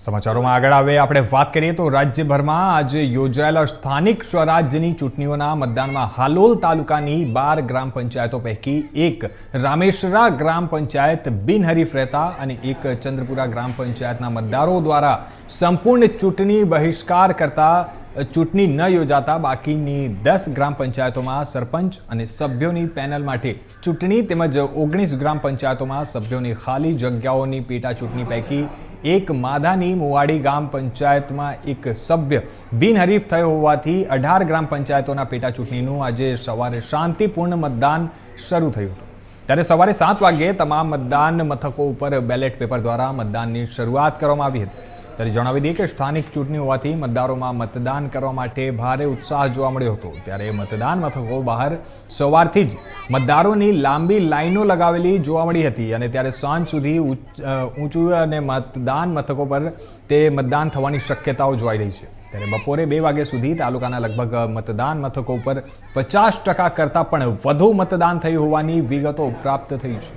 સમાચારોમાં આગળ આવે, આપણે વાત કરીએ તો રાજ્યભરમાં આજે યોજાયેલા સ્થાનિક સ્વરાજ્યની ચૂંટણીઓના મતદાનમાં હાલોલ તાલુકાની બાર ગ્રામ પંચાયતો પૈકી એક રામેશ્વરા ગ્રામ પંચાયત, બિનહરીફ રહેતા અને એક ચંદ્રપુરા ગ્રામ પંચાયતના મતદારો દ્વારા સંપૂર્ણ ચૂંટણી બહિષ્કાર કરતા ચૂંટણી ન યોજાતા બાકીની દસ ગ્રામ પંચાયતોમાં સરપંચ અને સભ્યોની પેનલ માટે ચૂંટણી તેમજ ઓગણીસ ગ્રામ પંચાયતોમાં સભ્યોની ખાલી જગ્યાઓની પેટા ચૂંટણી પૈકી એક માધાની મુવાડી ગામ પંચાયતમાં એક સભ્ય બિનહરીફ થયો હોવાથી અઢાર ગ્રામ પંચાયતોના પેટા ચૂંટણીનું આજે સવારે શાંતિપૂર્ણ મતદાન શરૂ થયું હતું. ત્યારે સવારે સાત વાગ્યે તમામ મતદાન મથકો ઉપર બેલેટ પેપર દ્વારા મતદાનની શરૂઆત કરવામાં આવી હતી. ત્યારે જણાવી દઈએ કે સ્થાનિક ચૂંટણી હોવાથી મતદારોમાં મતદાન કરવા માટે ભારે ઉત્સાહ જોવા મળ્યો હતો. ત્યારે મતદાન મથકો બહાર સવારથી જ મતદારોની લાંબી લાઈનો લગાવેલી જોવા મળી હતી અને ત્યારે સાંજ સુધી ઊંચું અને મતદાન મથકો પર તે મતદાન થવાની શક્યતાઓ જોવાઈ રહી છે. ત્યારે બપોરે બે વાગ્યા સુધી તાલુકાના લગભગ મતદાન મથકો ઉપર પચાસ ટકા કરતાં પણ વધુ મતદાન થયું હોવાની વિગતો પ્રાપ્ત થઈ છે.